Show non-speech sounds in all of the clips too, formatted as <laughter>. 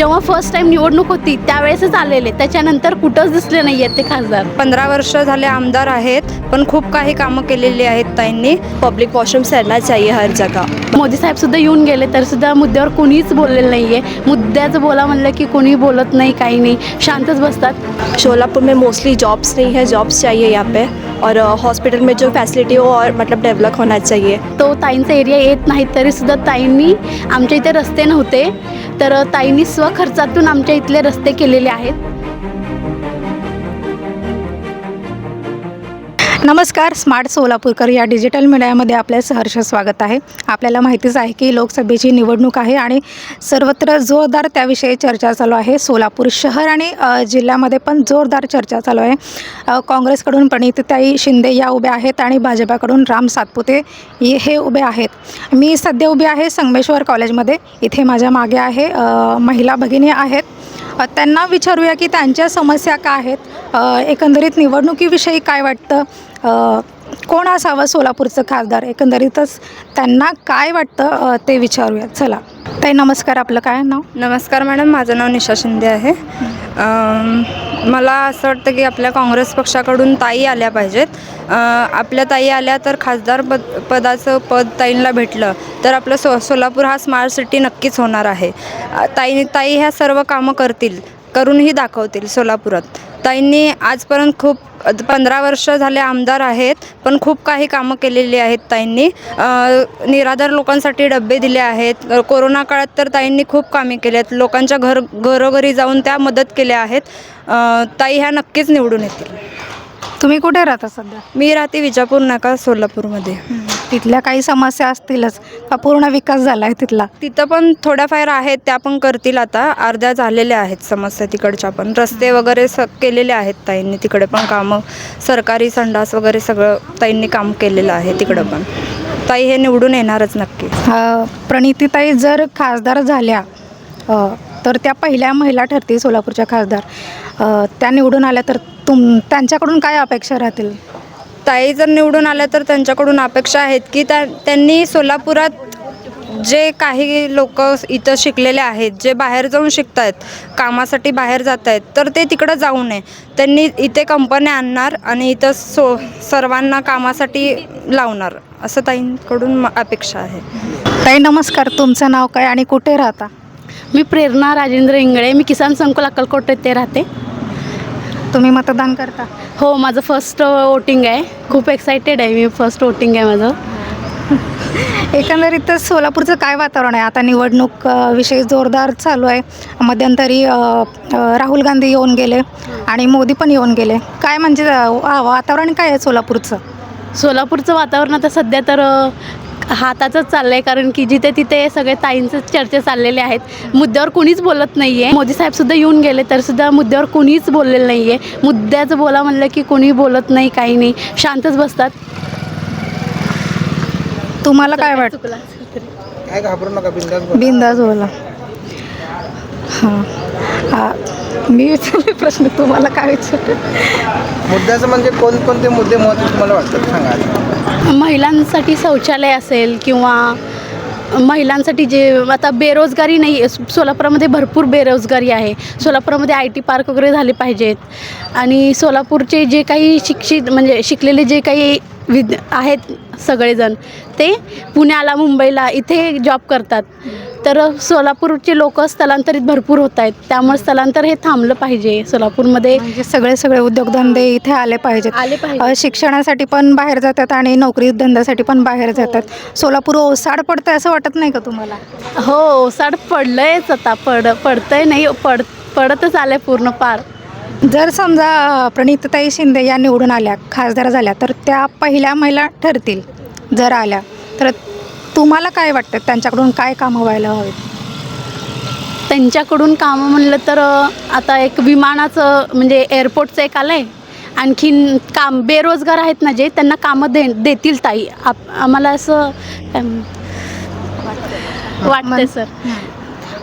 जेव्हा first time निवडणूक होती त्यावेळेसच आलेले. त्याच्यानंतर कुठंच दिसले नाही आहेत ते खासदार. पंधरा वर्ष झाले आमदार आहेत पण खूप काही कामं केलेली आहेत ताईंनी. पब्लिक वॉशरूम्स रहना चाहिए हर जगह. मोदी साहेब सुद्धा येऊन गेले तर सुद्धा मुद्द्यावर कोणीच बोललेलं नाही आहे मुद्द्याचं बोला म्हणलं की कोणी बोलत नाही काही नाही. शांतच बसतात. शोलापुर में मोस्टली जॉब्स नहीं है जॉब्स चाहिए यहाँ पे. और हॉस्पिटल में जो फैसिलिटी हो और मतलब डेवलप होना चाहिए. तो ताईंचा एरिया येत नाही तरी सुद्धा ताईंनी आमच्या इथे रस्ते नव्हते. तर ताईंनी खर्चातून आमच्या इथले रस्ते केलेले आहेत. नमस्कार स्मार्ट सोलापूरकर या डिजिटल मीडियामध्ये आपल्या सहर्ष स्वागत आहे. आपल्याला माहितीच आहे की लोकसभेची निवडणूक आहे आणि सर्वत्र जोरदार त्याविषयी चर्चा चालू आहे. सोलापूर शहर आणि जिल्ह्यामध्ये पण जोरदार चर्चा चालू आहे. काँग्रेसकडून प्रणितताई शिंदे या उभ्या आहेत आणि भाजपाकडून राम सातपुते हे उभे आहेत. मी सध्या उभी आहे संगमेश्वर कॉलेजमध्ये. इथे माझ्या मागे आहे महिला भगिनी आहेत. त्यांना विचारूया की त्यांच्या समस्या काय आहेत. एकंदरीत निवडणुकीविषयी काय वाटतं? कोण असावं सोलापूरचं खासदार एकंदरीतच त्यांना काय वाटतं ते विचारूया चला. ताई नमस्कार. आपलं काय नाव? नमस्कार मॅडम. माझं नाव निशा शिंदे आहे. मला असं वाटतं की आपल्या काँग्रेस पक्षाकडून ताई आल्या पाहिजेत. आपल्या ताई आल्या तर खासदार पद पदाचं पद ताईंना भेटलं तर आपलं सो सोलापूर हा स्मार्ट सिटी नक्कीच होणार आहे. ताई ताई ह्या सर्व कामं करतील. करूनही दाखवतील सोलापुरात. ताईंनी आजपर्यंत खूप पंधरा वर्ष झाले आमदार आहेत पण खूप काही कामं केलेली आहेत ताईंनी. निराधार लोकांसाठी डबे दिले आहेत. कोरोना काळात तर ताईंनी खूप कामे केली आहेत. लोकांच्या घर घरोघरी जाऊन त्या मदत केल्या आहेत. ताई ह्या नक्कीच निवडून येतील. तुम्ही कुठे राहता सध्या? मी राहते विजापूर नाका सोलापूरमध्ये. तिथल्या काही समस्या असतीलच. का पूर्ण विकास झाला आहे तिथला? तिथं पण थोड्याफार आहेत त्या पण करतील आता. अर्ध्या झालेल्या आहेत समस्या तिकडच्या पण. रस्ते वगैरे स केलेले आहेत ताईंनी. तिकडे पण कामं सरकारी संडास वगैरे सगळं ताईंनी काम केलेलं आहे तिकडं पण. ताई हे निवडून येणारच नक्की. अ, प्रणितीताई जर खासदार झाल्या अ, तर त्या पहिल्या महिला ठरतील सोलापूरच्या खासदार. अ, त्या निवडून आल्या तर तुम त्यांच्याकडून काय अपेक्षा राहतील? ताई जर निवडून आल्या तर त्यांच्याकडून अपेक्षा आहेत की त्या त्यांनी सोलापुरात जे काही लोक इथं शिकलेले आहेत जे बाहेर जाऊन शिकत आहेत कामासाठी बाहेर जात आहेत तर ते तिकडं जाऊ नये. त्यांनी इथे कंपन्या आणणार आणि इथं सो सर्वांना कामासाठी लावणार असं ताईंकडून म- अपेक्षा आहे. ताई नमस्कार. तुमचं नाव काय आणि कुठे राहता? मी प्रेरणा राजेंद्र इंगळे. मी किसान संकुल अक्कलकोट येथे राहते. तुम्ही मतदान करता? हो माझं फर्स्ट वोटिंग आहे. खूप एक्सायटेड आहे मी फर्स्ट वोटिंग आहे माझं. <laughs> एकंदरीतच सोलापूरचं काय वातावरण आहे? आता निवडणूक विषयी जोरदार चालू आहे. मध्यंतरी राहुल गांधी येऊन गेले आणि मोदी पण येऊन गेले. काय म्हणजे वातावरण काय आहे सोलापूरचं? सोलापूरचं वातावरण आता सध्या तर हाताचंच चाललं आहे कारण की जिथे तिथे सगळे ताईंचे चर्चा चाललेले आहेत. मुद्द्यावर कोणीच बोलत नाही आहे मोदी साहेब सुद्धा येऊन गेले तर सुद्धा मुद्द्यावर कोणीच बोललेलं नाही आहे मुद्द्याचं बोला म्हणलं की कोणी बोलत नाही काही नाही. शांतच बसतात. तुम्हाला काय वाटतं. काय घाबरू नका बिंदास बोला. हां. हां मी विचारले प्रश्न तुम्हाला काय विचार मुद्द्याचं म्हणजे कोणकोणते मुद्दे महत्त्वाचे तुम्हाला वाटतात? सांगा आधी. महिलांसाठी शौचालय असेल किंवा महिलांसाठी जे आता बेरोजगारी नाही आहे सोलापुरामध्ये भरपूर बेरोजगारी आहे. सोलापुरामध्ये आय टी पार्क वगैरे झाले पाहिजेत. आणि सोलापूरचे जे काही शिक्षित म्हणजे शिकलेले जे काही विद आहेत सगळेजण ते पुण्याला मुंबईला इथे जॉब करतात. तर सोलापूरचे लोक स्थलांतरित भरपूर होत आहेत. त्यामुळे स्थलांतर हे थांबलं पाहिजे. सोलापूरमध्ये म्हणजे सगळे सगळे उद्योगधंदे इथे आले पाहिजेत. आले पाहिजे शिक्षणासाठी पण बाहेर जातात आणि नोकरी धंद्यासाठी पण बाहेर जातात. सोलापूर ओसाड पडतं असं वाटत नाही का तुम्हाला? हो ओसाड पडलंयच आता. पड पडतंय नाही पड पडतच आलंय पूर्ण पार. जर समजा प्रणितताई शिंदे या निवडून आल्या खासदार झाल्या तर त्या पहिल्या महिला ठरतील जर आल्या. तर तुम्हाला काय वाटतं? त्यांच्याकडून काय कामं व्हायला हवीत? त्यांच्याकडून कामं म्हणलं तर आता एक विमानाचं म्हणजे एअरपोर्टचं एक आलं आहे आणखीन काम बेरोजगार आहेत ना जे त्यांना कामं दे देतील ताई. आप आम्हाला असं वाटतंय सर.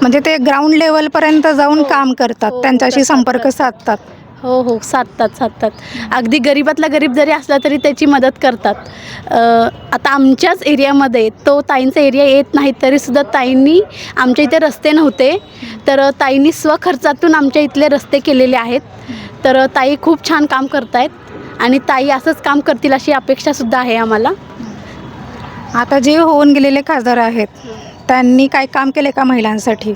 म्हणजे ते ग्राउंड लेवलपर्यंत जाऊन काम करतात त्यांच्याशी संपर्क साधतात. हो हो साधतात साधतात. अगदी गरीबातला गरीब जरी असला तरी त्याची मदत करतात. आता आमच्याच एरियामध्ये तो ताईंचा एरिया येत नाही तरीसुद्धा ताईंनी आमच्या इथे रस्ते नव्हते. तर ताईंनी स्वखर्चातून आमच्या इथले रस्ते केलेले आहेत. तर ताई खूप छान काम करत आहेत आणि ताई असंच काम करतील अशी अपेक्षासुद्धा आहे आम्हाला. आता जे होऊन गेलेले खासदार आहेत त्यांनी काय काम केले का महिलांसाठी?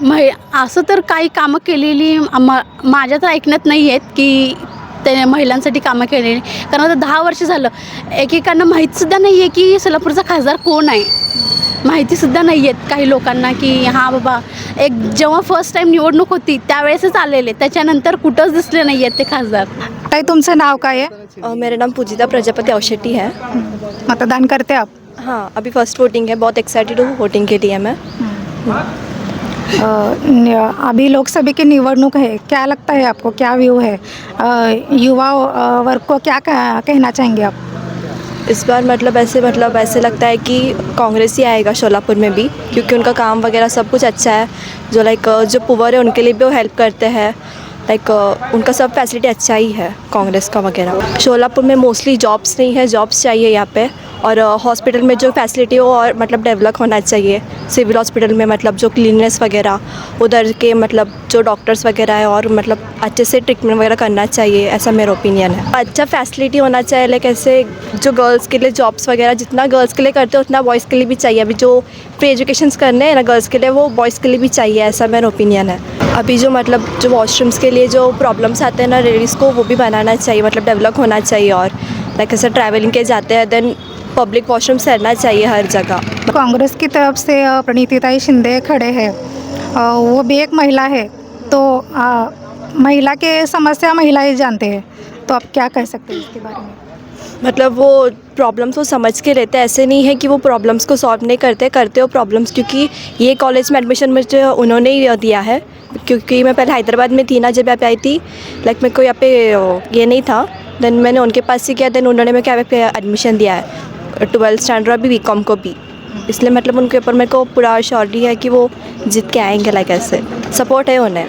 महि असं तर काही कामं केलेली मा माझ्या तर ऐकण्यात नाही आहेत की ते महिलांसाठी कामं केलेली. कारण आता दहा वर्ष झालं एकेकांना माहीतसुद्धा नाही आहे की सोलापूरचा खासदार कोण आहे. माहितीसुद्धा नाही आहेत काही लोकांना की हां बाबा एक जेव्हा फर्स्ट टाईम निवडणूक होती त्यावेळेसच आलेले त्याच्यानंतर कुठंच दिसले नाही आहेत ते खासदार. ताई तुमचं नाव काय आहे? मेरा नाम पूजिता प्रजापति अवशेट्टी है। मतदान करते आप? हाँ अभी फर्स्ट वोटिंग है बहुत एक्साइटेड हूँ वोटिंग के लिए मैं। अभी लोकसभा की निवडणूक है, क्या लगता है आपको, क्या व्यू है? युवा वर्ग को क्या कह- कहना चाहेंगे आप? इस बार मतलब ऐसे मतलब ऐसे लगता है कि कांग्रेस ही आएगा शोलापुर में भी, क्योंकि उनका काम वगैरह सब कुछ अच्छा है। जो लाइक जो पुअर है उनके लिए भी वो हेल्प करते हैं। लाइक उनका सब फैसिलिटी अच्छा ही है, कांग्रेस का वगैरह। शोलापुर में मोस्टली जॉब्स नहीं है जॉब्स चाहिए यहाँ पे। और हॉस्पिटल में जो फैसिलिटी हो और मतलब डेवलप होना चाहिए। सिविल हॉस्पिटल में मतलब जो क्लीननेस वगैरह, उधर के मतलब जो डॉक्टर्स वगैरह है और मतलब अच्छे से ट्रीटमेंट वगैरह करना चाहिए, ऐसा मेरा ओपिनियन है। अच्छा फैसिलिटी होना चाहिए लाइक ऐसे जो गर्ल्स के लिए जॉब्स वगैरह, जितना गर्ल्स के लिए करते हैं, उतना बॉयज़ के लिए भी चाहिए। अभी जो फ्री एजुकेशन करने हैं ना गर्ल्स के लिए, वो बॉयज़ के लिए भी चाहिए, ऐसा मेरा ओपिनियन है। अभी जो मतलब जो वॉशरूम्स के लिए जो प्रॉब्लम्स आते हैं ना लेडीज़ को, वो भी बनाना चाहिए मतलब डेवलप होना चाहिए और लाइक ऐसे ट्रैवलिंग के जाते हैं देन पब्लिक वॉशरूम्स रहना चाहिए हर जगह। कांग्रेस की तरफ़ से प्रणीतिताई शिंदे खड़े हैं। वो भी एक महिला है। तो अ, महिला के समस्या महिला ही जानते हैं। तो आप क्या कह सकते हैं इसके बारे में? मतलब वो प्रॉब्लम्स को समझ के लेते हैं। ऐसे नहीं है कि वो प्रॉब्लम्स को सॉल्व नहीं करते करते हो प्रॉब्लम्स क्योंकि ये कॉलेज में एडमिशन मुझे उन्होंने ही दिया है। क्योंकि मैं पहले हैदराबाद में थी ना जब यहाँ पे आई थी। लाइक मेरे को यहाँ पे ये नहीं था। देन मैंने उनके पास से किया देन उन्होंने मेरे को यहाँ पे एडमिशन दिया है। ट्वेल्थ स्टैंडर्ड अभी बी कॉम को भी। इसलिए मतलब उनके ऊपर मेरे को पूरा श्योरिटी है कि वो जीत के आएंगे लाइक ऐसे। सपोर्ट है उन्हें।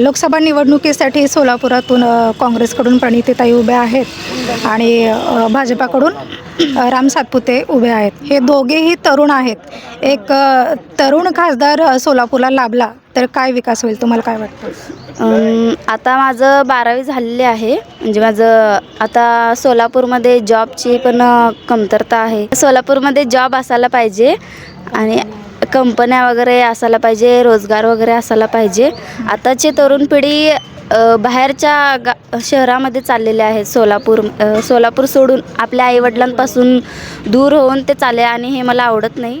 लोकसभा निवडणुकीसाठी सोलापुरातून काँग्रेसकडून प्रणितीताई उभ्या आहेत आणि भाजपाकडून राम सातपुते उभे आहेत. हे दोघेही तरुण आहेत. एक तरुण खासदार सोलापूरला लाभला तर काय विकास होईल? तुम्हाला काय वाटतं? आता माझं बारावी झालेले आहे. म्हणजे माझं आता सोलापूरमध्ये जॉबची पण कमतरता आहे. सोलापूरमध्ये जॉब असायला पाहिजे आणि कंपन्या वगैरे असायला पाहिजे रोजगार वगैरे असायला पाहिजे. आताची तरुण पिढी बाहेरच्या गा शहरामध्ये चाललेले आहेत सोलापूर सोलापूर सोडून आपल्या आईवडिलांपासून दूर होऊन ते चालले आणि हे मला आवडत नाही.